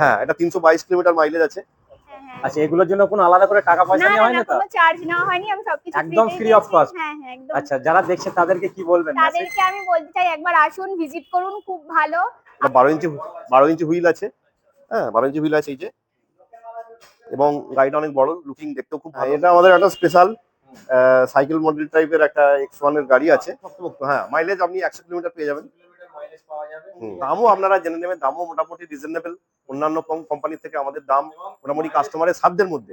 হ্যাঁ এটা তিনশো বাইশ কিলোমিটার মাইলেজ আছে। হ্যাঁ, হ্যাঁ। আচ্ছা এগুলোর জন্য কোনো আলাদা করে টাকা পয়সা নেওয়া না হয় না তো? চার্জ নেওয়া হয়নি আমি সবকিছু একদম of দিয়েছি। cost? হ্যাঁ হ্যাঁ একদম আচ্ছা যারা দেখছে তাদেরকে কি বলবেন? তাদেরকে আমি বলতে চাই একবার আসুন ভিজিট করুন খুব ভালো। এটা বারো ইঞ্চি বারো ইঞ্চি হুইল আছে। হ্যাঁ বারো ইঞ্চি হুইল আছে এই যে। এবং গাড়িটা অনেক বড় লুকিং দেখতেও খুব ভালো। এটা আমাদের একটা স্পেশাল সাইকেল মডেল টাইপের একটা এক্স ওয়ানের গাড়ি আছে। হ্যাঁ মাইলেজ আপনি একশো কিলোমিটার পেয়ে যাবেন। দামও আপনারা জেনে নেবেন দামও মোটামুটি রিজনেবল অন্যান্য কোম্পানি থেকে আমাদের দাম মোটামুটি কাস্টমারের সাধ্যের মধ্যে।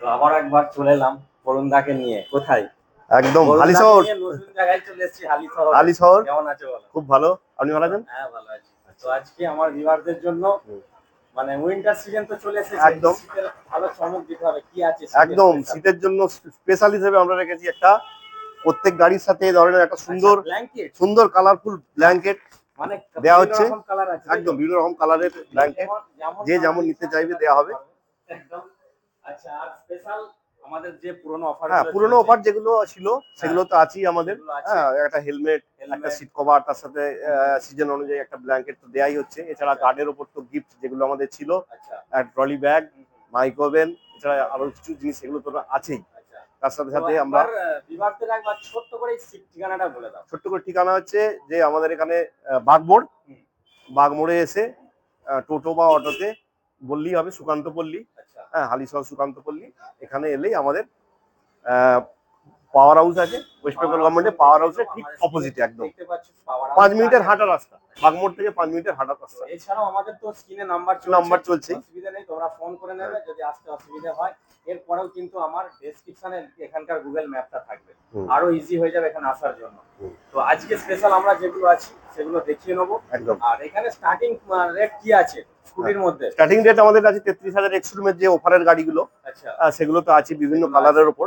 তো আবার একবার চলে এলাম বরুণদাকে নিয়ে। কোথায়? একদম বরুণদাকে হালি নতুন জায়গায় চলে এসেছি হালি শহর কেমন আছে খুব ভালো। আপনি ভালো আছেন? হ্যাঁ ভালো আছি। তো আজকে আমার ভিউয়ারদের জন্য মানে উইন্টার সিজন তো চলে এসেছে। একদম। ভালো চমক দিতে হবে। কি আছে একদম শীতের জন্য স্পেশাল হিসেবে আমরা রেখেছি একটা প্রত্যেক গাড়ির সাথে এই ধরনের একটা সুন্দর আচ্ছা, সুন্দর কালারফুল ব্ল্যাঙ্কেট দেওয়া হচ্ছে। একদম বিভিন্ন রকম কালারের ব্ল্যাঙ্কেট যে যেমন নিতে চাইবে দেওয়া হবে। আচ্ছা আর স্পেশাল আমাদের যে পুরনো অফার হ্যাঁ পুরোনো অফার যেগুলো ছিল সেগুলো তো আছেই আমাদের। হ্যাঁ একটা হেলমেট একটা সিট কভার তার সাথে সিজন অনুযায়ী একটা ব্ল্যাঙ্কেট তো দেয়াই হচ্ছে। এছাড়া গার্ডের ওপর তো গিফট যেগুলো আমাদের ছিল আচ্ছা। ট্রলি ব্যাগ এছাড়া আরও কিছু জিনিস সেগুলো তো আছেই। আচ্ছা তার সাথে সাথে আমরা ছোট্ট করে ঠিকানাটা বলে দাও। ছোট্ট করে ঠিকানা হচ্ছে যে আমাদের এখানে বাগমোড়। বাগমোড়ে এসে টোটো বা অটোতে বললেই হবে সুকান্ত পল্লী। আচ্ছা। হ্যাঁ হালিশহর সুকান্ত পল্লী। এখানে এলেই আমাদের পাওয়ার হাউস আছে। ওয়েস্ট বেঙ্গল গভর্নমেন্টের পাওয়ার হাউসের ঠিক অপোজিটে একদম। পাঁচ মিনিটের। হাঁটা রাস্তা। বাগমোড় থেকে পাঁচ মিনিটের হাঁটা রাস্তা। এছাড়াও আমাদের তো স্ক্রিনে নাম্বার নাম্বার চলছে। অসুবিধা নেই তোমরা ফোন করে নেবে যদি আসতে অসুবিধা হয়। এরপরেও কিন্তু আমার ডেসক্রিপশনে এখানকার গুগল ম্যাপটা থাকবে। আরও ইজি হয়ে যাবে এখানে আসার জন্য। তো আজকে স্পেশাল আমরা যেগুলো আছি সেগুলো দেখিয়ে নেব। আর এখানে স্টার্টিং রেট কি আছে স্কুটির মধ্যে? স্টার্টিং রেট আমাদের কাছে তেত্রিশ হাজার যে অফারের গাড়িগুলো আচ্ছা। সেগুলো তো আছে বিভিন্ন কালারের ওপর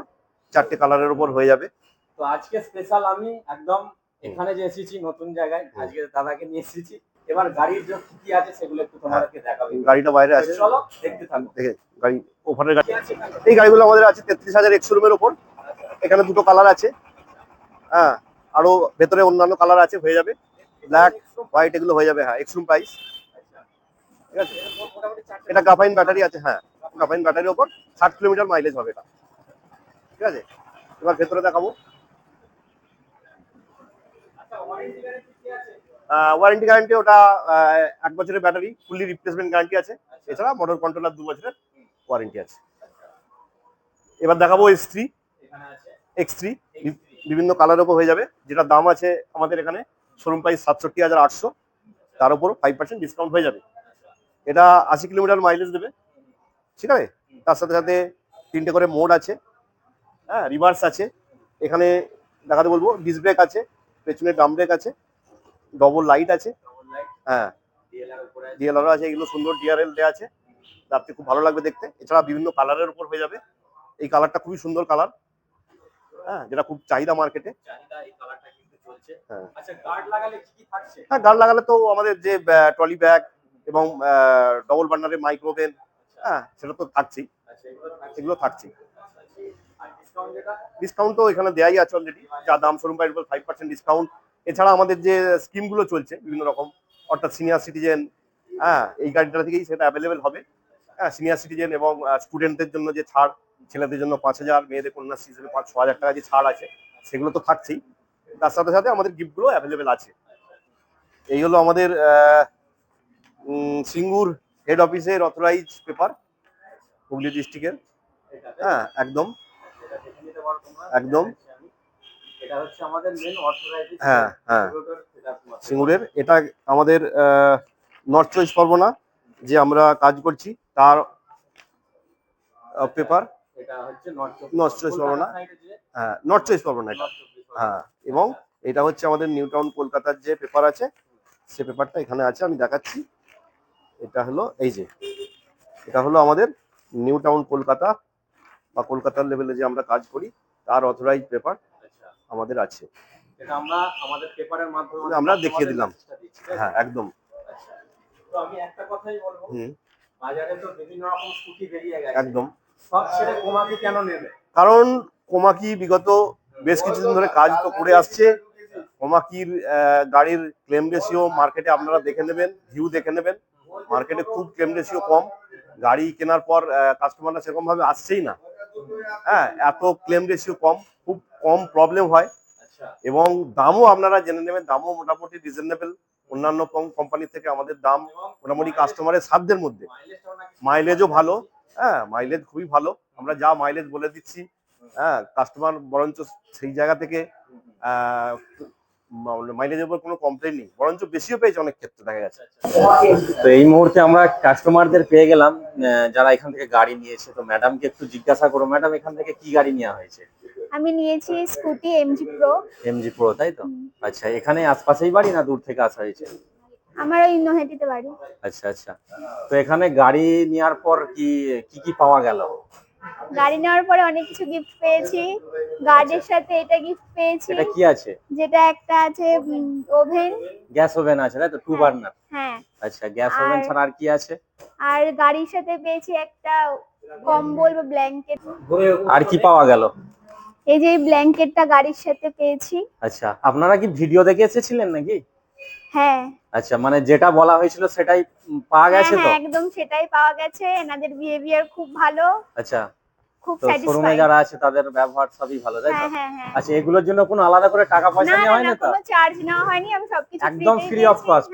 চারটে কালারের ওপর হয়ে যাবে। তো আজকে স্পেশাল আমি একদম এখানে যে এসেছি নতুন জায়গায় আজকে দাদাকে নিয়ে এসেছি। এবার গাড়ির যে কি আছে সেগুলো একটু তোমাদেরকে দেখাবো। গাড়িটা বাইরে আছে। চলো দেখতে থাকো। দেখে গাড়ি ওভারের গাড়ি। আছে এই গাড়িগুলো আমাদের আছে তেত্রিশ হাজার এক্সরুমের ওপর। এখানে দুটো কালার আছে। হ্যাঁ আরও ভেতরে অন্যান্য কালার আছে হয়ে যাবে। ব্ল্যাক হোয়াইট এগুলো হয়ে যাবে হ্যাঁ এক্সরুম প্রাইস ঠিক আছে? এটা গ্রাফাইন ব্যাটারি আছে হ্যাঁ গ্রাফাইন ব্যাটারির ওপর ষাট কিলোমিটার মাইলেজ হবে এটা। ঠিক আছে? এবার ভেতরে দেখাবো। আচ্ছা ওয়ারেন্টি গ্যারান্টি ওটা এক বছরের ব্যাটারি ফুললি রিপ্লেসমেন্ট গ্যারান্টি আছে। এছাড়া মোটর কন্ট্রোলার দু বছরের ওয়ারেন্টি আছে। এবার দেখাবো এক্স থ্রি এক্স থ্রি বিভিন্ন কালার ওপর হয়ে যাবে। যেটা দাম আছে আমাদের এখানে শোরুম প্রাইস সাতষট্টি হাজার আটশো। তার উপর ফাইভ পার্সেন্ট ডিসকাউন্ট হয়ে যাবে। এটা আশি কিলোমিটার মাইলেজ দেবে। ঠিক আছে? তার সাথে সাথে তিনটে করে মোড আছে। হ্যাঁ রিভার্স আছে। এখানে দেখাতে বলব ডিস ব্রেক আছে পেছনে ডাম ব্রেক আছে। ডবল লাইট আছে। হ্যাঁ। ডিএলআর আছে। এগুলো সুন্দর ডিআরএল দেওয়া আছে। রাত্রে খুব ভালো লাগবে দেখতে। এছাড়া বিভিন্ন কালারের উপর হয়ে যাবে। এই কালারটা খুবই সুন্দর কালার। হ্যাঁ যেটা খুব চাহিদা মার্কেটে হ্যাঁ। আচ্ছা গার্ড লাগালে হ্যাঁ লাগালে তো আমাদের যে ট্রলি ব্যাগ এবং ডবল বার্নারের মাইক্রোওভেন হ্যাঁ সেটা তো থাকছেই। আচ্ছা এগুলো সেগুলো থাকছেই। ডিসকাউন্ট ডিসকাউন্ট তো এখানে দেওয়াই আছে অলরেডি যা দাম showroom price five percent discount এছাড়া আমাদের যে স্কিমগুলো চলছে, বিভিন্ন রকম, অর্থাৎ সিনিয়র সিটিজেন হ্যাঁ এই গাড়িটা থেকেই সেটা অ্যাভেলেবেল হবে। হ্যাঁ সিনিয়র সিটিজেন এবং স্টুডেন্টদের জন্য যে ছাড়, ছেলেদের জন্য পাঁচ হাজার, মেয়েদের কন্যাশ্রী হিসেবে পাঁচ, ছ হাজার টাকা যে ছাড় আছে, সেগুলো তো থাকছেই। তার সাথে সাথে আমাদের গিফটগুলো অ্যাভেলেবেল আছে। এই হলো আমাদের সিঙ্গুর হেড অফিসের অথরাইজ পেপার হুগলি ডিস্ট্রিক্টের হ্যাঁ একদম। একদম। এটা হচ্ছে আমাদের মেন অথরাইজড হ্যাঁ, হ্যাঁ। সিঙ্গুরের এটা আমাদের নর্থ চয়েস পরগনা যে আমরা কাজ করছি তার পেপার এটা হচ্ছে নর্থ Choice পরগনা। হ্যাঁ নর্থ চয়েস পরগনা এটা। হ্যাঁ এবং এটা হচ্ছে আমাদের নিউ টাউন কলকাতার যে পেপার আছে সে পেপারটা এখানে আছে আমি দেখাচ্ছি। এটা হলো এই যে এটা হলো আমাদের নিউ টাউন কলকাতা বা কলকাতার লেভেলে যে আমরা কাজ করি তার অথরাইজ পেপার আমাদের আছে। আমরা আমাদের পেপারের মাধ্যমে আমরা দেখিয়ে দিলাম। হ্যাঁ একদম। আচ্ছা। তো আমি একটা কথাই বলব হুম। বাজারে তো বিভিন্ন রকম স্কুটি বেরিয়ে গেছে। একদম। সব ছেড়ে কোমাকি কেন নেবে? কারণ কোমাকি বিগত বেশ কিছুদিন ধরে কাজ তো করে আসছে। কোমাকির গাড়ির ক্লেম রেশিও মার্কেটে আপনারা দেখে নেবেন ভিউ দেখে নেবেন। মার্কেটে খুব ক্লেম রেশিও কম। গাড়ি কেনার পর কাস্টমাররা সেরকম ভাবে আসছেই না। হ্যাঁ এত ক্লেম রেশিও কম। কম প্রবলেম হয় আচ্ছা। এবং দামও আপনারা জেনে নেবেন দামও মোটামুটি রিজনেবল অন্যান্য কম কোম্পানি থেকে আমাদের দাম মোটামুটি কাস্টমারের সাধ্যের মধ্যে। মাইলেজও ভালো হ্যাঁ মাইলেজ খুবই ভালো। আমরা যা মাইলেজ বলে দিচ্ছি হ্যাঁ কাস্টমার বরঞ্চ সেই জায়গা থেকে মাইলেজের উপর কোনো কমপ্লেন নেই বরঞ্চ বেশিও পেয়েছে অনেক ক্ষেত্রে দেখা গেছে। তো এই মুহূর্তে আমরা কাস্টমারদের পেয়ে গেলাম যারা এখান থেকে গাড়ি নিয়েছে। তো ম্যাডামকে একটু জিজ্ঞাসা করো ম্যাডাম এখান থেকে কি গাড়ি নেওয়া হয়েছে? আমি নিয়েছি scooty MG pro MG pro তাই তো? আচ্ছা এখানে আশপাশেই বাড়ি না দূর থেকে আসা হয়েছে? আমার ওই নহেটিতে বাড়ি। আচ্ছা আচ্ছা। তো এখানে গাড়ি নেওয়ার পর কি কি কি পাওয়া গেল? গাড়ি নেওয়ার পরে অনেক কিছু গিফট পেয়েছি। গার্ডের সাথে এটা গিফট পেয়েছি। এটা কি আছে? যেটা একটা আছে ওভেন। গ্যাস ওভেন আছে তাই তো? Two burner. হ্যাঁ। আচ্ছা গ্যাস ওভেন ছাড়া আর কি আছে? আর গাড়ির সাথে পেয়েছি একটা কম্বল বা ব্ল্যাঙ্কেট। আর কি পাওয়া গেল? এই যে ব্ল্যাঙ্কেটটা গাড়ির সাথে পেয়েছি। আচ্ছা আপনারা কি ভিডিও দেখে এসেছিলেন নাকি? হ্যাঁ। আচ্ছা মানে যেটা বলা হয়েছিল সেটাই পাওয়া হ্যাঁ গেছে তো? হ্যাঁ একদম সেটাই পাওয়া গেছে। এনাদের বিহেভিয়ার খুব ভালো। আচ্ছা খুব শোরুমে যারা আছে তাদের ব্যবহার সবই ভালো তাই তো? হ্যাঁ আচ্ছা এগুলোর জন্য কোনো আলাদা করে টাকা পয়সা নেওয়া হয় না না তো? কোনো চার্জ নেওয়া হয়নি আমি সবকিছু একদম।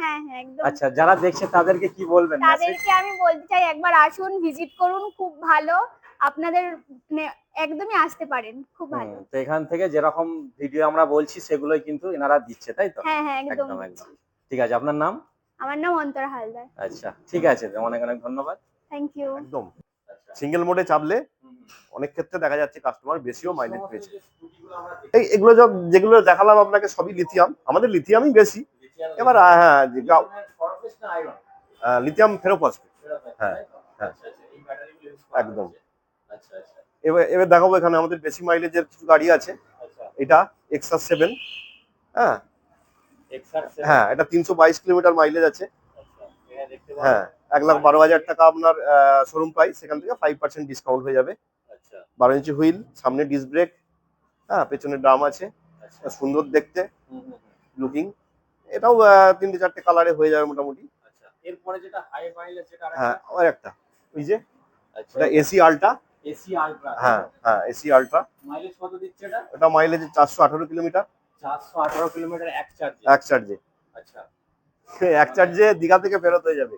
হ্যাঁ হ্যাঁ একদম। আচ্ছা যারা দেখছে তাদেরকে কি বলবেন? তাদেরকে আমি বলতে চাই একবার আসুন ভিজিট করুন খুব ভালো। আপনাদের মানে একদমই আসতে পারেন খুব ভালো। তো এখান থেকে যেরকম ভিডিও আমরা বলছি সেগুলোই কিন্তু এনারা দিচ্ছে তাই তো? হ্যাঁ হ্যাঁ একদম একদম ঠিক আছে আপনার নাম? আমার নাম অন্তরা হালদার। আচ্ছা ঠিক আছে অনেক অনেক ধন্যবাদ। থ্যাংক ইউ একদম। সিঙ্গেল মোডে চাপলে অনেক ক্ষেত্রে দেখা যাচ্ছে কাস্টমার বেশিও মাইলেজ পেয়েছে। এই এগুলো সব যেগুলো দেখালাম আপনাকে সবই লিথিয়াম আমাদের লিথিয়ামই বেশি। এবার হ্যাঁ যে গাও- আহ, লিথিয়াম ফেরোফসফেট হ্যাঁ, হ্যাঁ। একদম। আচ্ছা আচ্ছা। এবার এবার দেখাবো এখানে আমাদের বেশি মাইলেজের কিছু গাড়ি আছে। আচ্ছা। এটা এক্সার সেভেন হ্যাঁ। হ্যাঁ এটা তিনশো বাইশ কিলোমিটার মাইলেজ আছে। হ্যাঁ এক লাখ বারো হাজার টাকা আপনার শোরুম প্রাইস সেখান থেকে ফাইভ পার্সেন্ট ডিসকাউন্ট হয়ে যাবে। বারো ইঞ্চি হুইল সামনে ডিস্ক ব্রেক হ্যাঁ পেছনে ড্রাম আছে। সুন্দর দেখতে। লুকিং এটাও তিনটে চারটে কালারে হয়ে যাবে মোটামুটি। এরপরে যেটা হাই মাইলেজ যেটা হ্যাঁ আর একটা ওই যে এটা এসি আলট্রা এসি আলট্রা। হ্যাঁ হ্যাঁ এসি আলট্রা। মাইলেজ কত দিচ্ছে এটা? এটা মাইলেজ চারশো আঠারো কিলোমিটার। 418 কিলোমিটার এক চার্জে এক চার্জে আচ্ছা। এক চার্জে দীঘা থেকে ফেরত হয়ে যাবে।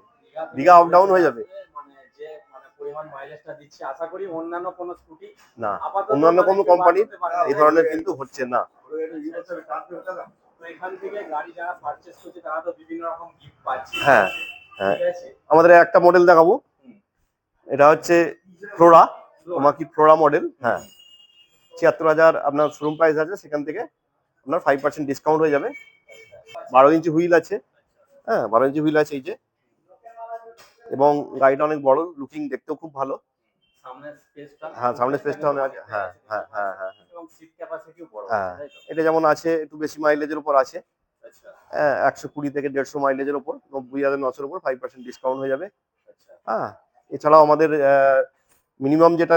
দীঘা up down হয়ে যাবে। মানে যে মানে পরিমাণ মাইলেজটা দিচ্ছে আশা করি অন্যান্য কোনো স্কুটি না অন্যান্য না। এই ধরনের কিন্তু হচ্ছে না। এখান থেকে গাড়ি যারা পারচেজ করছে তারা তো বিভিন্ন রকম গিফট পাচ্ছে। হ্যাঁ, হ্যাঁ। আমাদের একটা মডেল দেখাবো। এটা হচ্ছে ফ্লোরা তোমাকি ফ্লোরা মডেল হ্যাঁ। ছিয়াত্তর হাজার আপনার শোরুম প্রাইস আছে সেখান থেকে আপনার ফাইভ পার্সেন্ট ডিসকাউন্ট হয়ে যাবে। বারো ইঞ্চি হুইল আছে। হ্যাঁ বারো ইঞ্চি হুইল আছে এই যে। এবং গাড়িটা অনেক বড় লুকিং দেখতেও খুব ভালো। হ্যাঁ সামনের স্পেসটা অনেক আছে হ্যাঁ হ্যাঁ হ্যাঁ হ্যাঁ হ্যাঁ। হ্যাঁ। এটা যেমন আছে একটু বেশি মাইলেজের উপর আছে। আচ্ছা। হ্যাঁ একশো কুড়ি থেকে দেড়শো মাইলেজের উপর নব্বই হাজার নশোর উপর ফাইভ পার্সেন্ট ডিসকাউন্ট হয়ে যাবে। আচ্ছা। হ্যাঁ এছাড়াও আমাদের মিনিমাম যেটা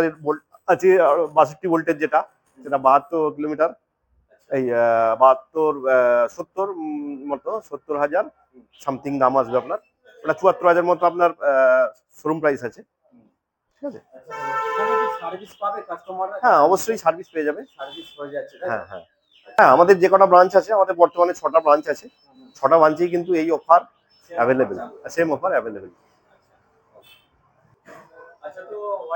আছে বাষট্টি ভোল্টের যেটা, সেটা বাহাত্তর কিলোমিটার। এই বাহাত্তর সত্তর মতো, সত্তর হাজার, সামথিং দাম আসবে আপনার। ওটা চুয়াত্তর হাজার মতো আপনার শোরুম প্রাইস আছে। ঠিক আছে? হ্যাঁ অবশ্যই সার্ভিস পেয়ে যাবে? হ্যাঁ হ্যাঁ। হ্যাঁ আমাদের যে কটা ব্রাঞ্চ আছে, আমাদের বর্তমানে ছটা ব্রাঞ্চ আছে। ছটা ব্রাঞ্চেই কিন্তু এই offer available same offer available আচ্ছা তো ওয়ারেন্টি কি থাকবে?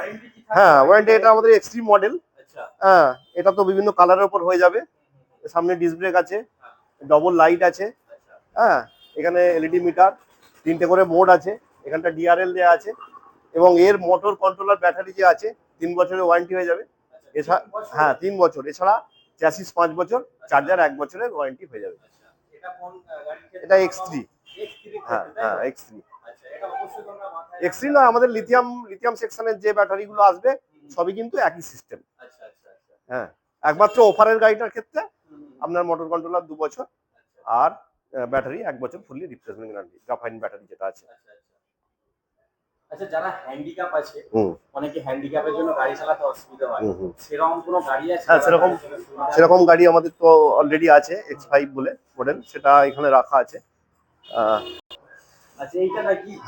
হ্যাঁ ওয়ারেন্টি এটা আমাদের এক্সট্রিম মডেল আচ্ছা। হ্যাঁ এটা তো বিভিন্ন কালারের উপর হয়ে যাবে। সামনে ডিস্ক ব্রেক আছে ডবল লাইট আছে। আচ্ছা। হ্যাঁ এখানে এলইডি মিটার তিনটে করে মোড আছে এখানটা ডিআরএল দেওয়া আছে। এবং এর মোটর কন্ট্রোলার ব্যাটারি যে আছে তিন বছরের ওয়ারেন্টি হয়ে যাবে। আচ্ছা এছাড়া হ্যাঁ তিন বছর। এছাড়া চ্যাসিস পাঁচ বছর চার্জার এক বছরের ওয়ারেন্টি হয়ে যাবে। এটা এক্স থ্রি হ্যাঁ হ্যাঁ এক্স থ্রি এটা অবশ্যই তোমরা মাথায় এক্স থ্রি নয় আমাদের লিথিয়াম লিথিয়াম সেকশনের যে ব্যাটারিগুলো আসবে সবই কিন্তু একই সিস্টেম আচ্ছা আচ্ছা আচ্ছা। হ্যাঁ একমাত্র অফারের গাড়িটার ক্ষেত্রে আপনার মোটর কন্ট্রোলার দু বছর আর ব্যাটারি এক বছর fully replacement guarantee graphene battery যেটা আছে। আচ্ছা, যারা হ্যান্ডিক্যাপ আছে অনেকে হ্যান্ডিক্যাপের জন্য গাড়ি চালাতে অসুবিধা হয়। হুম হুম। সেরকম কোনো গাড়ি আছে হ্যাঁ, সেরকম- গাড়ি সেরকম গাড়ি আমাদের তো অলরেডি আছে এক্স ফাইভ বলে মডেল সেটা এখানে রাখা আছে আহ, আচ্ছা এইটা নাকি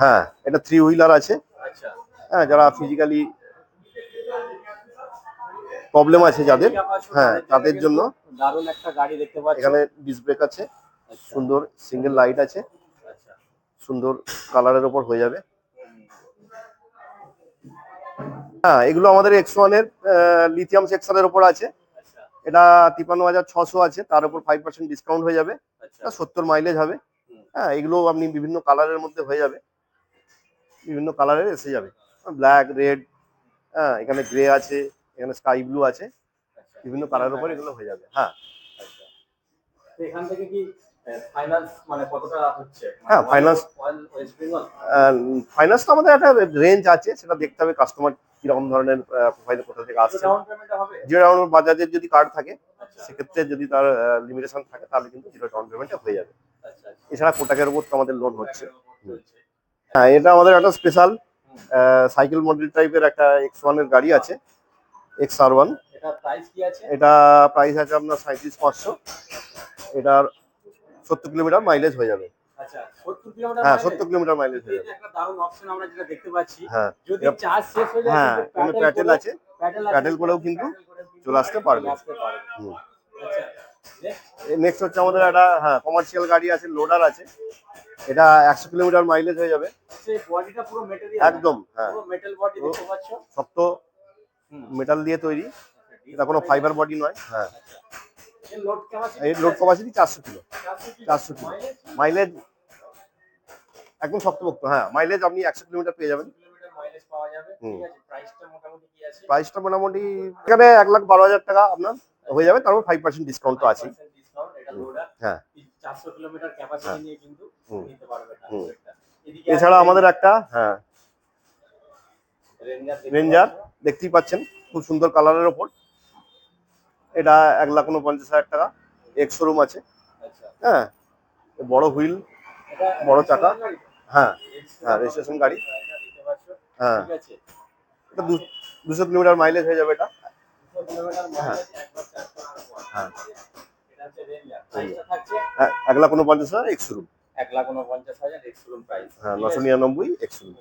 হ্যাঁ এটা থ্রি হুইলার আছে। আচ্ছা। হ্যাঁ যারা ফিজিক্যালি প্রবলেম আছে যাদের হ্যাঁ তাদের জন্য দারুণ একটা গাড়ি দেখতে পাচ্ছি। এখানে ডিস ব্রেক আছে সুন্দর সিঙ্গেল লাইট আছে আচ্ছা। সুন্দর কালারের ওপর হয়ে যাবে। হ্যাঁ এগুলো আমাদের এক্স ওয়ানের লিথিয়াম সেকশনের ওপর আছে। আচ্ছা। এটা তিপ্পান্ন হাজার ছশো আছে তার উপর ফাইভ পার্সেন্ট ডিসকাউন্ট হয়ে যাবে। আচ্ছা। সত্তর মাইলেজ হবে। হ্যাঁ এগুলো আপনি বিভিন্ন কালারের মধ্যে হয়ে যাবে। বিভিন্ন কালারের এসে যাবে। ব্ল্যাক রেড হ্যাঁ এখানে গ্রে আছে এখানে স্কাই ব্লু আছে। বিভিন্ন কালারের উপর এগুলো হয়ে যাবে। হ্যাঁ। এখান থেকে কি ফাইন্যান্স মানে হ্যাঁ, বেঙ্গল ফাইন্যান্স তো আমাদের একটা রেঞ্জ আছে সেটা দেখতে হবে কাস্টমার কীরকম ধরনের প্রোফাইলে কোথা থেকে আসছে। ডাউন জিরো ডাউন বাজাজের যদি কার্ড থাকে আচ্ছা। সেক্ষেত্রে যদি তার লিমিটেশন থাকে তাহলে কিন্তু জিরো ডাউন পেমেন্টে হয়ে যাবে। এছাড়া কোটাকের উপর তো আমাদের লোন হচ্ছে। হ্যাঁ এটা আমাদের একটা স্পেশাল সাইকেল মডেল টাইপের একটা এক্স ওয়ানের গাড়ি আছে এক্স আর ওয়ান এটা প্রাইস আছে? আপনার সাঁত্রিশ পাঁচশো। এটার সত্তর কিলোমিটার মাইলেজ হয়ে যাবে। 70 কিলোমিটার হ্যাঁ সত্তর কিলোমিটার মাইলেজ হয়ে যাবে। হ্যাঁ হয়ে হ্যাঁ প্যাটেল আছে। করেও কিন্তু চলে আসতে পারবে। আসতে পারবে। হুম। আচ্ছা নেক্সট হচ্ছে আমাদের একটা হ্যাঁ কমার্শিয়াল গাড়ি আছে লোডার আছে। এটা একশো কিলোমিটার মাইলেজ হয়ে যাবে। মেটেরিয়াল একদম হ্যাঁ। শক্ত মেটাল দিয়ে তৈরি। এটা কোনো ফাইবার বডি নয় হ্যাঁ। এর লোড ক্যাপাসিটি চারশো কিলো। 400 400 কিলো। মাইলেজ একদম শক্তপোক্ত হ্যাঁ। মাইলেজ আপনি একশো কিলোমিটার পেয়ে যাবেন। প্রাইসটা মোটামুটি এখানে এক লাখ বারো হাজার টাকা আপনার। হয়ে যাবে তারপর ফাইভ পার্সেন্ট ডিসকাউন্ট তো হ্যাঁ। 400 কিলোমিটার ক্যাপাসিটি হ্যাঁ। ট্রান্সপোর্টটা এদিকে এছাড়া আমাদের একটা হ্যাঁ। রেঞ্জার দেখতেই পাচ্ছেন খুব সুন্দর কালারের ওপর। এটা এক লাখ উনপঞ্চাশ হাজার টাকা এক্স শোরুম আছে। আচ্ছা। হ্যাঁ বড় হুইল বড় চাকা। হ্যাঁ হ্যাঁ, রেজিস্ট্রেশন গাড়ি। হ্যাঁ। এটা দুশো কিলোমিটার মাইলেজ হয়ে যাবে এটা। 200 কিলোমিটার হ্যাঁ। হ্যাঁ। এক- লাখ উনপঞ্চাশ হাজার এক্স রুম এক লাখ উনপঞ্চাশ হাজার এক্স রুম প্রাইস হ্যাঁ নশো নিরানব্বই এক্স শোরুম